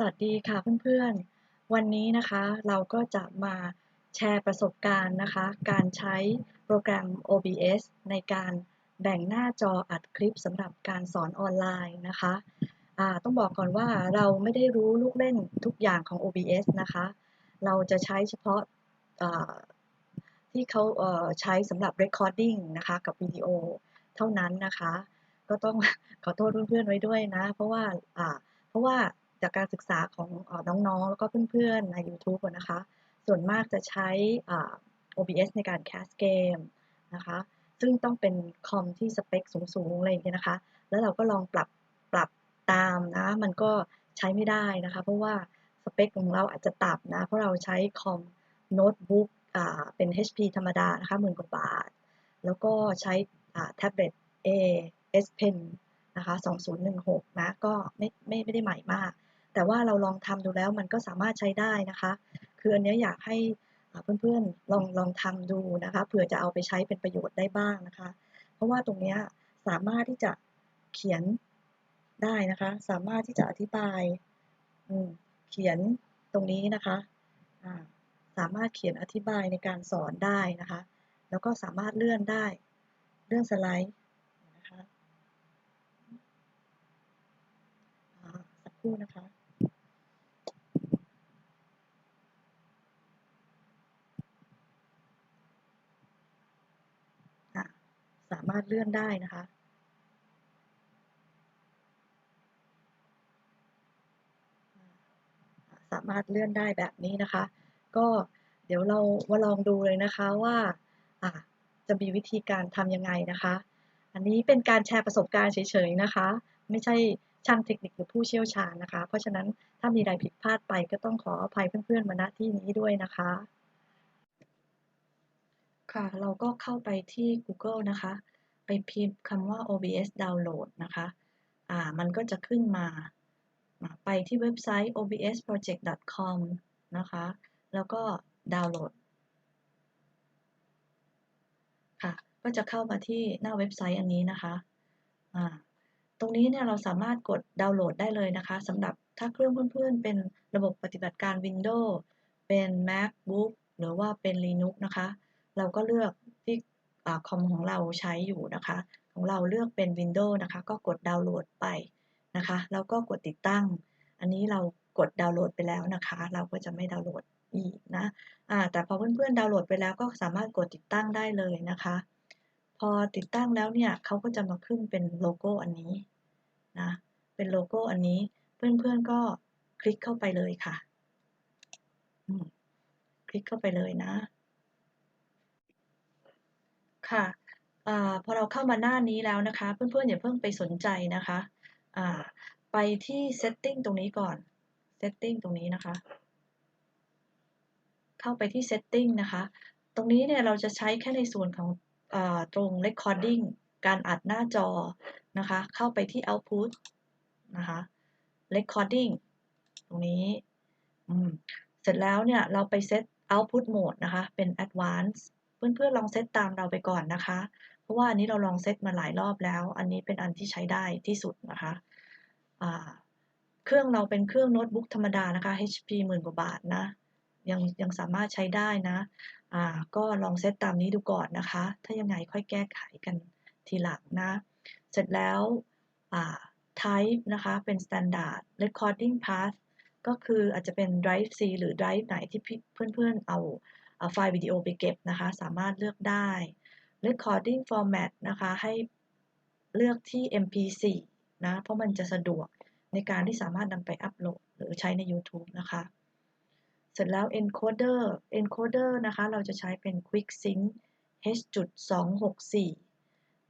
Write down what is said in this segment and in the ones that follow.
สวัสดีค่ะเพื่อนๆ วันนี้นะคะเราก็จะมาแชร์ประสบการณ์นะคะ การใช้โปรแกรม OBS ในการแบ่งหน้าจออัดคลิปสำหรับการสอนออนไลน์นะคะะต้องบอกก่อนว่าเราไม่ได้รู้ลูกเล่นทุกอย่างของ OBS นะคะ เราจะใช้เฉพาะที่เขาใช้สำหรับ recording นะคะกับวิดีโอเท่านั้นนะคะ ก็ต้องขอโทษเพื่อนๆไว้ด้วยนะ เพราะว่าเพราะว่า จากการศึกษาของน้องๆ แล้วก็เพื่อนๆ ใน YouTube นะคะ ส่วนมากจะใช้ OBS ในการแคสเกมนะคะ ซึ่งต้องเป็นคอมที่สเปคสูงๆ อะไรอย่างเงี้ยนะคะ แล้วเราก็ลองปรับปรับตามนะ มันก็ใช้ไม่ได้นะคะ เพราะว่าสเปคของเราอาจจะต่ำนะ เพราะเราใช้คอมโน้ตบุ๊กเป็น HP ธรรมดานะคะหมื่นกว่าบาท แล้วก็ใช้แท็บเล็ต A S Pen นะคะ 2016 นะ ก็ไม่ไม่ไม่ได้ใหม่มาก แต่ว่าเราลองทำดูแล้วมันก็สามารถใช้ได้นะคะ คืออันนี้อยากให้เพื่อนๆลองลองทำดูนะคะเผื่อจะเอาไปใช้เป็นประโยชน์ได้บ้างนะคะ เพราะว่าตรงนี้สามารถที่จะเขียนได้นะคะ สามารถที่จะอธิบายเขียนตรงนี้นะคะสามารถเขียนอธิบายในการสอนได้นะคะ แล้วก็สามารถเลื่อนได้ เลื่อนสไลด์นะคะสักครู่นะคะสามารถเลื่อนได้นะคะ สามารถเลื่อนได้แบบนี้นะคะ ก็เดี๋ยวเรามาลองดูเลยนะคะว่าจะมีวิธีการทำยังไงนะคะ อันนี้เป็นการแชร์ประสบการณ์เฉยๆนะคะ ไม่ใช่ช่างเทคนิคหรือผู้เชี่ยวชาญนะคะ เพราะฉะนั้นถ้ามีอะไรผิดพลาดไปก็ต้องขออภัยเพื่อนๆมาณที่นี้ด้วยนะคะ ค่ะ เราก็เข้าไปที่ Google นะคะ ไปพิมพ์คำว่า OBS download นะคะ อ่า มันก็จะขึ้นมา ไปที่เว็บไซต์ obsproject.com นะคะ แล้วก็ดาวน์โหลด ค่ะ ก็จะเข้ามาที่หน้าเว็บไซต์อันนี้นะคะ อ่า ตรงนี้เนี่ยเราสามารถกดดาวน์โหลดได้เลยนะคะสำหรับถ้าเครื่องเพื่อนๆ เป็นระบบปฏิบัติการ Windows เป็น MacBook หรือว่าเป็น Linux นะคะ เราก็เลือก คอมของเราใช้อยู่นะคะ ของเราเลือกเป็น Windows นะคะ ก็กดดาวน์โหลดไปนะคะแล้วก็กดติดตั้ง อันนี้เรากดดาวน์โหลดไปแล้วนะคะ เราก็จะไม่ดาวน์โหลดอีกนะะแต่พอเพื่อนๆดาวน์โหลดไปแล้วก็สามารถกดติดตั้งได้เลยนะคะ พอติดตั้งแล้วเนี่ยเขาก็จะมาขึ้นเป็นโลโก้อันนี้นะเป็นโลโก้อันนี้เพื่อนๆก็คลิกเข้าไปเลยค่ะ คลิกเข้าไปเลยนะ ค่ะอพอเราเข้ามาหน้านี้แล้วนะคะ เพื่อนๆอย่าเพิ่งไปสนใจนะคะะไปที่ setting ตรงนี้ก่อน setting ตรงนี้นะคะ เข้าไปที่ setting นะคะ ตรงนี้เนี่ยเราจะใช้แค่ในส่วนของอตรง recording การอัดหน้าจอนะคะ เข้าไปที่ output นะคะ recording ตรงนี้ เสร็จแล้วเนี่ยเราไปเซต output mode นะคะ เป็น advanced เพื่อนๆลองเซตตามเราไปก่อนนะคะ เพราะว่าอันนี้เราลองเซตมาหลายรอบแล้ว อันนี้เป็นอันที่ใช้ได้ที่สุดนะคะเครื่องเราเป็นเครื่องโน้ตบุ๊กธรรมดานะคะ HP หมื่นกว่าบาทนะ ยังยังสามารถใช้ได้นะก็ลองเซตตามนี้ดูก่อนนะคะ ถ้ายังไงค่อยแก้ไขกันทีหลังนะ เสร็จแล้ว type นะคะ เป็น standard recording path ก็คืออาจจะเป็น drive C หรือ drive ไหนที่เพื่อนๆเอา ไฟล์วิดีโอไปเก็บนะคะ สามารถเลือกได้ recording format นะคะ ให้เลือกที่ mp4 นะ เพราะมันจะสะดวกในการที่สามารถนำไปอัปโหลดหรือใช้ใน YouTube นะคะ เสร็จแล้ว encoder encoder นะคะ เราจะใช้เป็น quick sync h.264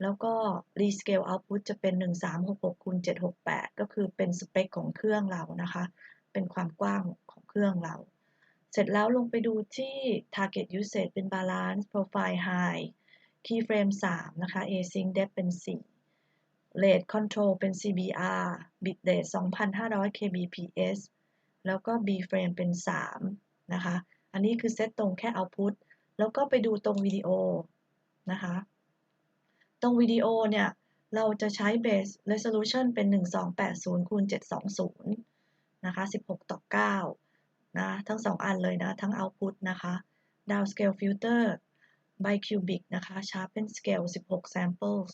แล้วก็ rescale output จะเป็น 1366คูณ768 ก็คือเป็นสเปคของเครื่องเรานะคะ เป็นความกว้างของเครื่องเรา เสร็จแล้วลงไปดูที่ target usage เป็น balance profile high keyframe 3 นะคะ async depth เป็น 4 rate control เป็น CBR bit rate 2,500 kbps แล้วก็ b frame เป็น 3 นะคะ อันนี้คือเซตตรงแค่ output แล้วก็ไปดูตรงวิดีโอนะคะ ตรงวิดีโอเนี่ย เราจะใช้ base resolution เป็น 1280คูณ720 นะคะ 16 ต่อ 9 นะทั้ง 2 อันเลยนะ ทั้ง output นะคะ downscale filter bicubic นะคะ sharpen scale 16 samples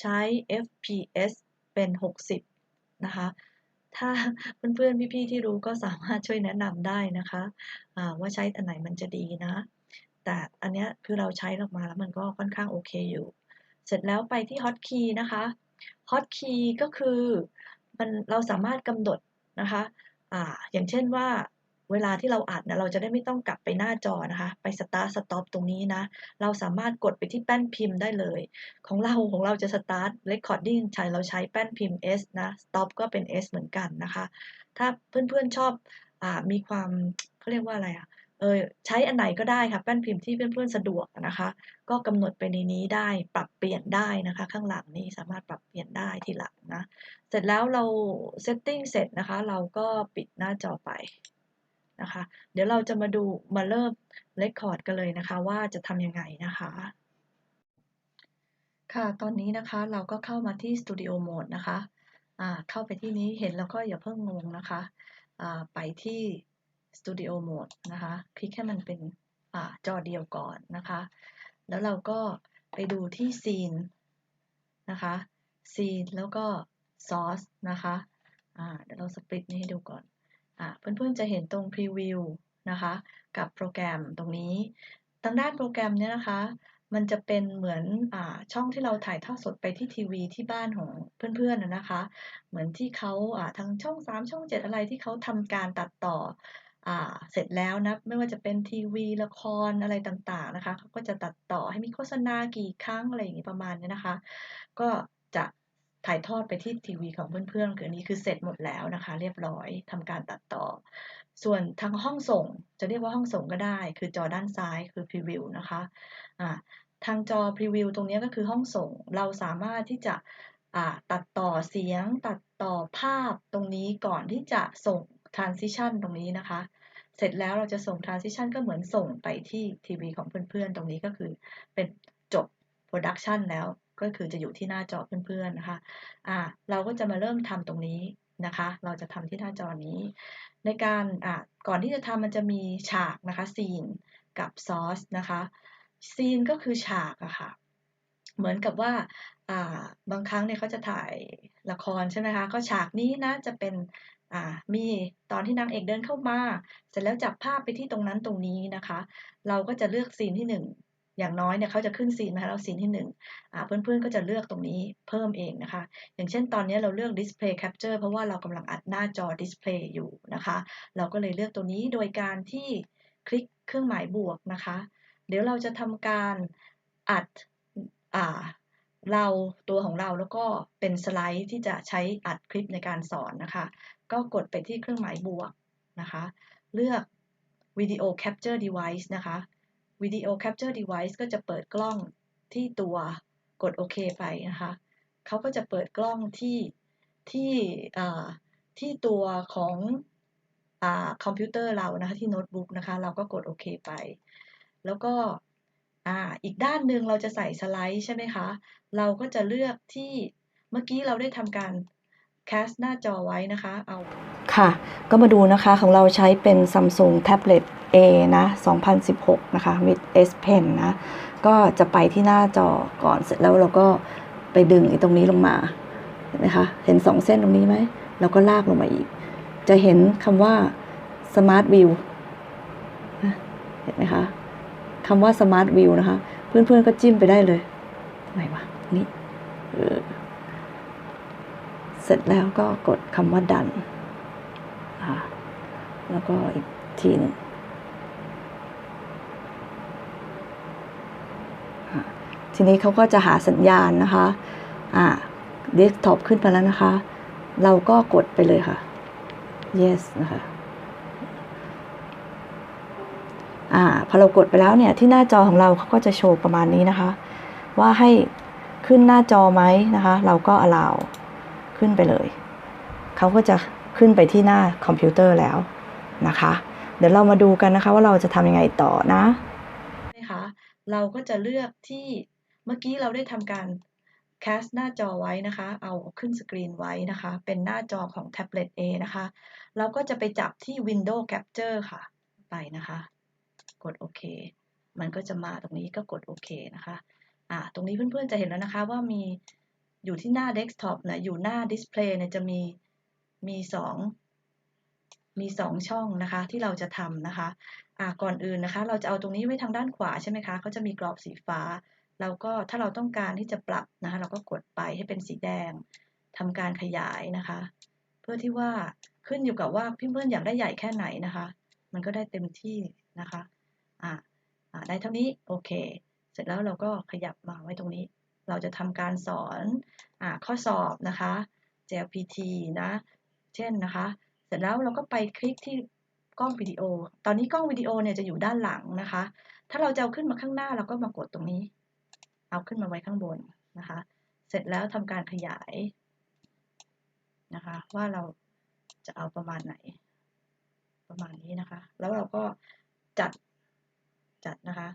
ใช้ fps เป็น 60 นะคะ ถ้าเพื่อนๆ พี่ๆ ที่รู้ก็สามารถช่วยแนะนำได้นะคะอ่าว่าใช้อันไหนมันจะดีนะ แต่อันเนี้ยคือเราใช้ออกมาแล้วมันก็ค่อนข้างโอเคอยู่ เสร็จแล้วไปที่ hotkey นะคะ hotkey ก็คือมันเราสามารถกำหนดนะคะออย่างเช่นว่า เวลาที่เราอัดนี่ยเราจะได้ไม่ต้องกลับไปหน้าจอนะคะ ไป start stop ตรงนี้นะ เราสามารถกดไปที่แป้นพิมพ์ได้เลย ของเราของเราจะ start recording ใช้เราใช้แป้นพิมพ์ S นะ stop ก็เป็น S เหมือนกันนะคะ ถ้าเพื่อนๆชอบอามีความเขาเรียกว่าอะไรอะเออใช้อันไหนก็ได้ค่ะแป้นพิมพ์ที่เพื่อนๆสะดวกนะคะ ก็กำหนดไปในนี้ได้ปรับเปลี่ยนได้นะคะ ข้างหลังนี้สามารถปรับเปลี่ยนได้ทีหลังนะ เสร็จแล้วเรา setting เสร็จนะคะ เราก็ปิดหน้าจอไป นะคะ เดี๋ยวเราจะมาดูมาเริ่ม record กันเลยนะคะ ว่าจะทำยังไงนะคะ ค่ะ ตอนนี้นะคะเราก็เข้ามาที่ Studio Mode นะคะ อ่า เข้าไปที่นี้เห็นแล้วก็อย่าเพิ่งงงนะคะ อ่า ไปที่ Studio Mode นะคะ คลิกให้มันเป็น อ่า จอเดียวก่อนนะคะ แล้วเราก็ไปดูที่ Scene นะคะ Scene แล้วก็ Source นะคะ อ่า เดี๋ยวเราสปริตนี้ให้ดูก่อน เพื่อนๆจะเห็นตรง Preview นะคะ กับโปรแกรมตรงนี้ ทางด้านโปรแกรมเนี่ยนะคะ มันจะเป็นเหมือนอช่องที่เราถ่ายทอดสดไปที่ทีวีที่บ้านของเพื่อนๆนะนะคะ เหมือนที่เขาทางช่อง 3 ช่อง 7 อะไรที่เขาทำการตัดต่ออเสร็จแล้วนะ ไม่ว่าจะเป็นทีวีละครอะไรต่างๆนะคะเขาก็จะตัดต่อให้มีโฆษณากี่ครั้งอะไรอย่างนี้ประมาณนี้นะคะ ก็จะ ถ่ายทอดไปที่ทีวีของเพื่อนๆ คืออันนี้คือเสร็จหมดแล้วนะคะ เรียบร้อยทำการตัดต่อ ส่วนทางห้องส่งจะเรียกว่าห้องส่งก็ได้ คือจอด้านซ้ายคือ Preview นะคะอ่าทางจอ Preview ตรงนี้ก็คือห้องส่ง เราสามารถที่จะตัดต่อเสียง ตัดต่อภาพตรงนี้ก่อนที่จะส่ง Transition ตรงนี้นะคะ เสร็จแล้วเราจะส่ง Transition ก็เหมือนส่งไปที่ทีวีของเพื่อนๆ ตรงนี้ก็คือเป็นจบ Production แล้ว ก็คือจะอยู่ที่หน้าจอเพื่อนๆนะคะอ่าเราก็จะมาเริ่มทำตรงนี้นะคะ เราจะทำที่หน้าจอนี้ ในการอ่าก่อนที่จะทำมันจะมีฉากนะคะ Scene กับ Source นะคะ Scene ก็คือฉากอะค่ะเหมือนกับว่าอ่าบางครั้งเนี่ยเขาจะถ่ายละครใช่ไหมคะ ก็ฉากนี้นะจะเป็นอ่ามีตอนที่นางเอกเดินเข้ามา เสร็จแล้วจับภาพไปที่ตรงนั้นตรงนี้นะคะ เราก็จะเลือกซีนที่หนึ่ง อย่างน้อยเนี่ยเขาจะขึ้นซีนมาให้เราซีนที่หนึ่งอ่าเพื่อนๆก็จะเลือกตรงนี้เพิ่มเองนะคะ อย่างเช่นตอนนี้เราเลือก display capture เพราะว่าเรากำลังอัดหน้าจอ display อยู่นะคะ เราก็เลยเลือกตัวนี้โดยการที่คลิกเครื่องหมายบวกนะคะ เดี๋ยวเราจะทำการอัดอ่าเราตัวของเราแล้วก็เป็นสไลด์ที่จะใช้อัดคลิปในการสอนนะคะ ก็กดไปที่เครื่องหมายบวกนะคะ เลือก Video Capture Device นะคะ Video Capture Device ก็จะเปิดกล้องที่ตัวกดโอเคไปนะคะเขาก็จะเปิดกล้องที่ที่ที่ตัวของอคอมพิวเตอร์เรานะคะที่โน้ตบุ๊กนะคะ เราก็กดโอเคไป แล้วก็อีกด้านหนึ่งเราจะใส่สไลด์ใช่ไหมคะ เราก็จะเลือกที่เมื่อกี้เราได้ทำการแคสหน้าจอไว้นะคะ เอาค่ะ ก็มาดูนะคะของเราใช้เป็น Samsung Tablet A นะ2016 นะคะ with S Pen นะ ก็จะไปที่หน้าจอก่อนเสร็จแล้วเราก็ไปดึงไอ้ตรงนี้ลงมา เห็นไหมคะ เห็นสองเส้นตรงนี้ไหม เราก็ลากลงมาอีก จะเห็นคำว่า Smart View เห็นไหมคะคำว่า Smart View นะคะ เพื่อนๆก็จิ้มไปได้เลยไหนวะนี่เสร็จแล้วก็กดคำว่าดันอ่าแล้วก็อีกทีหนึ่งอ่า ทีนี้เขาก็จะหาสัญญาณนะคะอ่าเดสก์ท็อปขึ้นมาแล้วนะคะ เราก็กดไปเลยค่ะ yes นะคะอ่าพอเรากดไปแล้วเนี่ยที่หน้าจอของเราเขาก็จะโชว์ประมาณนี้นะคะ ว่าให้ขึ้นหน้าจอไหมนะคะ เราก็ allow ขึ้นไปเลยเขาก็จะขึ้นไปที่หน้าคอมพิวเตอร์แล้วนะคะ เดี๋ยวเรามาดูกันนะคะว่าเราจะทำยังไงต่อนะนะคะเราก็จะเลือกที่ เมื่อกี้เราได้ทำการแคสหน้าจอไว้นะคะ เอาขึ้นสกรีนไว้นะคะ เป็นหน้าจอของแท็บเล็ต A นะคะ เราก็จะไปจับที่ Window Capture ค่ะ ไปนะคะ กดโอเค มันก็จะมาตรงนี้ก็กดโอเคนะคะ อ่า ตรงนี้เพื่อนๆจะเห็นแล้วนะคะว่ามีอยู่ที่หน้า Desktop นะ อยู่หน้า Display เนี่ยจะมี มีสองมีสองช่องนะคะที่เราจะทำนะคะ อ่า ก่อนอื่นนะคะ เราจะเอาตรงนี้ไว้ทางด้านขวาใช่ไหมคะเขาจะมีกรอบสีฟ้า เราก็ถ้าเราต้องการที่จะปรับนะคะเราก็กดไปให้เป็นสีแดงทำการขยายนะคะ เพื่อที่ว่าขึ้นอยู่กับว่าเพื่อนๆอยากได้ใหญ่แค่ไหนนะคะ มันก็ได้เต็มที่นะคะอ่าอ่าได้เท่านี้โอเค เสร็จแล้วเราก็ขยับมาไว้ตรงนี้ เราจะทำการสอนอ่าข้อสอบนะคะ JLPT นะ เช่นนะคะ เสร็จแล้วเราก็ไปคลิกที่กล้องวิดีโอ ตอนนี้กล้องวิดีโอเนี่ยจะอยู่ด้านหลังนะคะ ถ้าเราจะเอาขึ้นมาข้างหน้าเราก็มากดตรงนี้ เอาขึ้นมาไว้ข้างบนนะคะ เสร็จแล้วทำการขยายนะคะ ว่าเราจะเอาประมาณไหน ประมาณนี้นะคะ แล้วเราก็จัดจัดนะคะ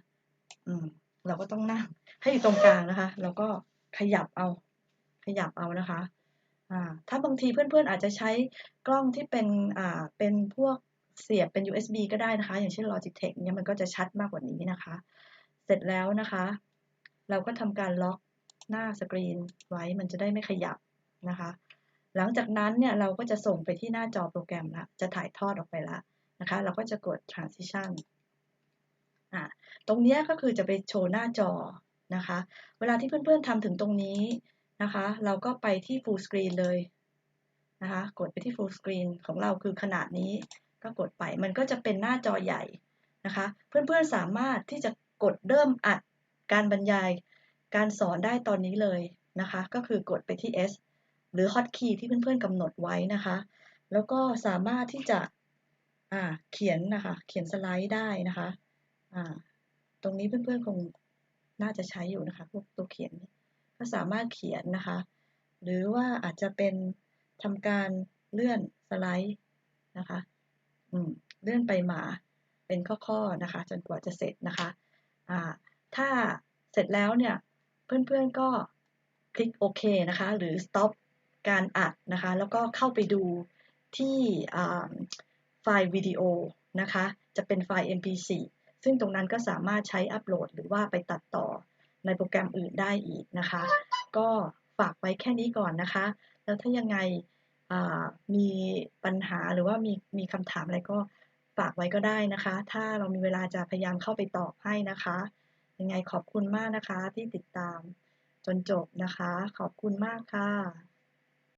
อืม เราก็ต้องนั่งให้อยู่ตรงกลางนะคะ แล้วก็ขยับเอา ขยับเอานะคะ อ่า ถ้าบางทีเพื่อนๆอาจจะใช้กล้องที่เป็น อ่า เป็นพวกเสียบเป็น USB ก็ได้นะคะ อย่างเช่น Logitech เนี่ยมันก็จะชัดมากกว่านี้นะคะ เสร็จแล้วนะคะ เราก็ทำการล็อกหน้าสกรีนไว้มันจะได้ไม่ขยับนะคะ หลังจากนั้นเนี่ยเราก็จะส่งไปที่หน้าจอโปรแกรมละจะถ่ายทอดออกไปแล้วนะคะ เราก็จะกด transition อ่าตรงนี้ก็คือจะไปโชว์หน้าจอนะคะ เวลาที่เพื่อนๆทำถึงตรงนี้นะคะ เราก็ไปที่ full screen เลยนะคะ กดไปที่ full screen ของเราคือขนาดนี้ก็กดไปมันก็จะเป็นหน้าจอใหญ่นะคะ เพื่อนๆสามารถที่จะกดเริ่มอัด การบรรยายการสอนได้ตอนนี้เลยนะคะ ก็คือกดไปที่ S หรือ hotkey ที่เพื่อนๆกำหนดไว้นะคะ แล้วก็สามารถที่จะเขียนนะคะ เขียนสไลด์ได้นะคะตรงนี้เพื่อนๆคงน่าจะใช้อยู่นะคะ พวกตัวเขียน ก็สามารถเขียนนะคะ หรือว่าอาจจะเป็นทำการเลื่อนสไลด์นะคะอืมเลื่อนไปมาเป็นข้อๆนะคะ จนกว่าจะเสร็จนะคะอ่า ถ้าเสร็จแล้วเนี่ย เพื่อนๆก็คลิกโอเคนะคะ หรือ stop การอัดนะคะ แล้วก็เข้าไปดูที่ไฟล์วิดีโอนะคะ จะเป็นไฟล์ mp4 ซึ่งตรงนั้นก็สามารถใช้อัปโหลด หรือว่าไปตัดต่อในโปรแกรมอื่นได้อีกนะคะ ก็ฝากไว้แค่นี้ก่อนนะคะ แล้วถ้ายังไงมีปัญหาหรือว่ามีมีคำถามอะไรก็ฝากไว้ก็ได้นะคะ ถ้าเรามีเวลาจะพยายามเข้าไปตอบให้นะคะ ยังไงขอบคุณมากนะคะที่ติดตามจนจบนะคะ ขอบคุณมากค่ะ